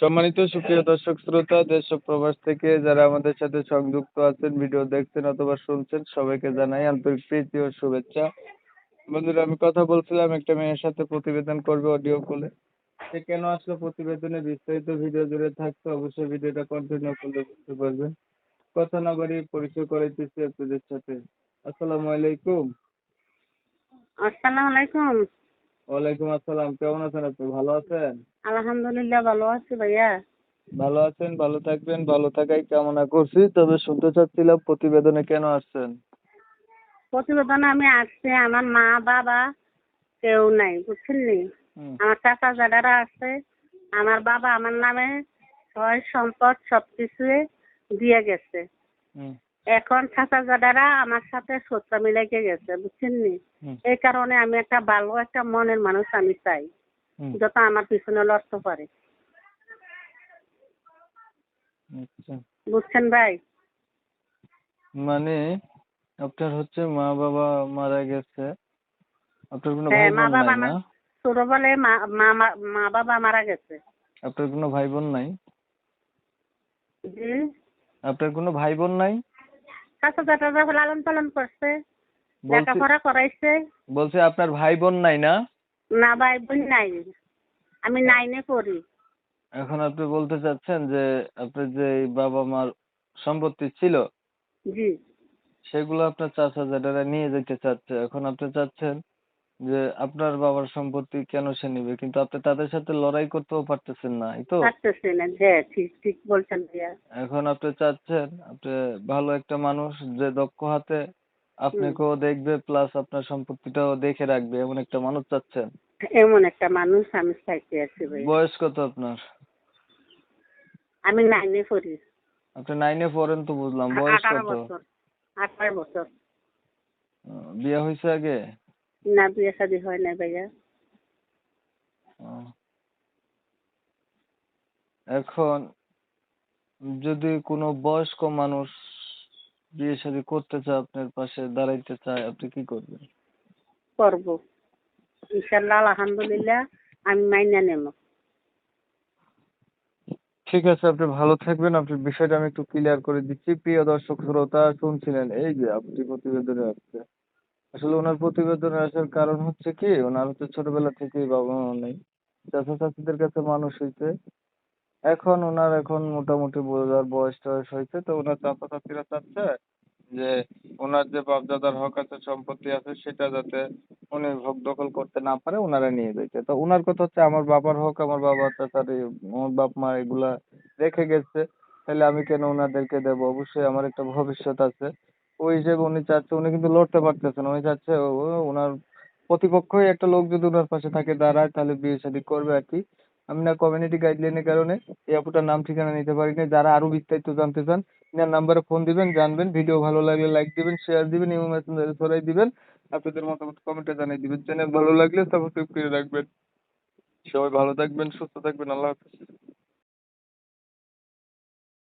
সম্মানিত সুপ্রিয় দর্শক শ্রোতা, দেশ ও প্রবাস থেকে যারা আমাদের সাথে সংযুক্ত আছেন, ভিডিও দেখছেন অথবা শুনছেন, সবাইকে জানাই আন্তরিক প্রীতি ও শুভেচ্ছা। বন্ধুরা, আমি কথা বলছিলাম, একটা মেয়ের সাথে প্রতিবেদন করবে অডিও কলে সে কেন আসলো প্রতিবেদনে? বিস্তারিত ভিডিও জুড়ে থাকতে অবশ্যই ভিডিওটা কন্টিনিউ করলে বুঝতে পারবেন। কথা না বাড়িয়ে পরিচয় করাইতেছি আপনাদের সাথে। আসসালামু আলাইকুম। আসসালামু আলাইকুম। ওয়ালাইকুম আসসালাম কেমন আছেন আপনি? ভালো আছেন? আলহামদুলিল্লাহ ভালো আছি ভাইয়া। ভালো আছেন ভালো থাকবেন ভালো থাকাই কামনা করছি। তবে শুনতে চাচ্ছিলাম প্রতিবেদনে কেন আসছেন? প্রতিবেদনে আমি আসছি আমার মা বাবা কেউ নাই বুঝছেন নি? আমার চাচা জাদারা আছে আমার বাবা আমার নামে সম্পদ সবকিছু দিয়ে গেছে। এখন চাচা জাদারা আমার সাথে সত্য মিলাইকে গেছে বুঝছেন নি? এই কারণে আমি একটা ভালো একটা মনের মানুষ আমি চাই যত আমার পিছনে লড়তে পারে। আচ্ছা। বুঝছেন ভাই? মানে আপনার হচ্ছে মা বাবা মারা গেছে আপনার কোনো হ্যাঁ, ভাই মা বোন নাই না? ছোটবেলায় মা- মা বাবা মারা গেছে। আপনার কোনো ভাই বোন নাই আপনার কোনো ভাই বোন নাই? লালন পালন করছে লেখাপড়া করাইছে। বলছে আপনার ভাই বোন নাই না? না ভাই বোন নাই। আমি নাইনে করি এখন আপনি বলতে চাচ্ছেন যে আপনার যে বাবা মার সম্পত্তি ছিল জি। সেগুলো আপনার চাচা জেঠারা নিয়ে যেতে চাচ্ছে। এখন আপনি চাচ্ছেন যে আপনার বাবার সম্পত্তি কেন সে নিবে? কিন্তু আপনি তাদের সাথে লড়াই করতেও পারতেছেন না এই তো? পারতেছি না হ্যাঁ ঠিক ঠিক বলছেন ভাইয়া। এখন আপনি চাচ্ছেন আপনি ভালো একটা মানুষ যে দক্ষ হাতে আপনাকেও দেখবে প্লাস আপনার সম্পত্তিটাও দেখে রাখবে এমন একটা মানুষ চাচ্ছেন? এমন একটা মানুষ আমি চাইতে আছি ভাই বয়স কত আপনার? আমি নাইনে পড়ি। আপনি নাইনে পড়েন তো বুঝলাম বয়স কত? বছর আঠারো বছর। বিয়ে হয়েছে আগে? না বিয়ে শাদি হয় না ভাইয়া। এখন যদি কোনো বয়স্ক মানুষ বিয়ে শাদী করতে চায় আপনার পাশে দাঁড়াইতে চায় আপনি কি করবেন? করব। ইনশাল্লাহ আলহামদুলিল্লাহ আমি মাইনা নেব। ঠিক আছে আপনি ভালো থাকবেন। আপনার বিষয়টা আমি একটু ক্লিয়ার করে দিচ্ছি। প্রিয় দর্শক শ্রোতা শুনছিলেন এই যে আপনি প্রতিবেদনে আসছে। আসলে ওনার প্রতিবেদনে আসার কারণ হচ্ছে কি, ওনার হচ্ছে ছোটবেলা থেকেই বাবা মা নেই। চাচা চাচিদের কাছে মানুষ হয়েছে এখন ওনার এখন মোটামুটি বোঝার বয়স টয়স হয়েছে তো ওনার চাচা চাচিরা চাচ্ছে যে ওনার যে বাপ দাদার হক আছে, সম্পত্তি আছে, সেটা যাতে উনি ভোগ দখল করতে না পারে, ওনারা নিয়ে যাইতে তো ওনার কথা হচ্ছে আমার বাবার হক, আমার বাবা চাচার আমার বাপ মা এগুলা রেখে গেছে। তাহলে আমি কেন ওনাদেরকে দেবো? অবশ্যই আমার একটা ভবিষ্যৎ আছে। ওই হিসেবে উনি চাচ্ছে, উনি কিন্তু লড়তে পারতেছে না। উনি চাচ্ছে ওনার প্রতিপক্ষই একটা লোক যদি ওনার পাশে থাকে, দাঁড়ায়, তাহলে বিয়ে শাদী করবে আর কি। আমি না কমিউনিটি গাইডলাইনের কারণে এই আপুটার নাম ঠিকানা নিতে পারিনি। যারা আরও বিস্তারিত জানতে চান, ইনার নাম্বারে ফোন দিবেন, জানবেন। ভিডিও ভালো লাগলে লাইক দিবেন শেয়ার দিবেন ইমো মেসেঞ্জারে ছড়াই দিবেন। আপনাদের মতামত কমেন্টে জানিয়ে দিবেন। চ্যানেল ভালো লাগলে সাবস্ক্রাইব করে রাখবেন। সবাই ভালো থাকবেন, সুস্থ থাকবেন। আল্লাহ হাফেজ।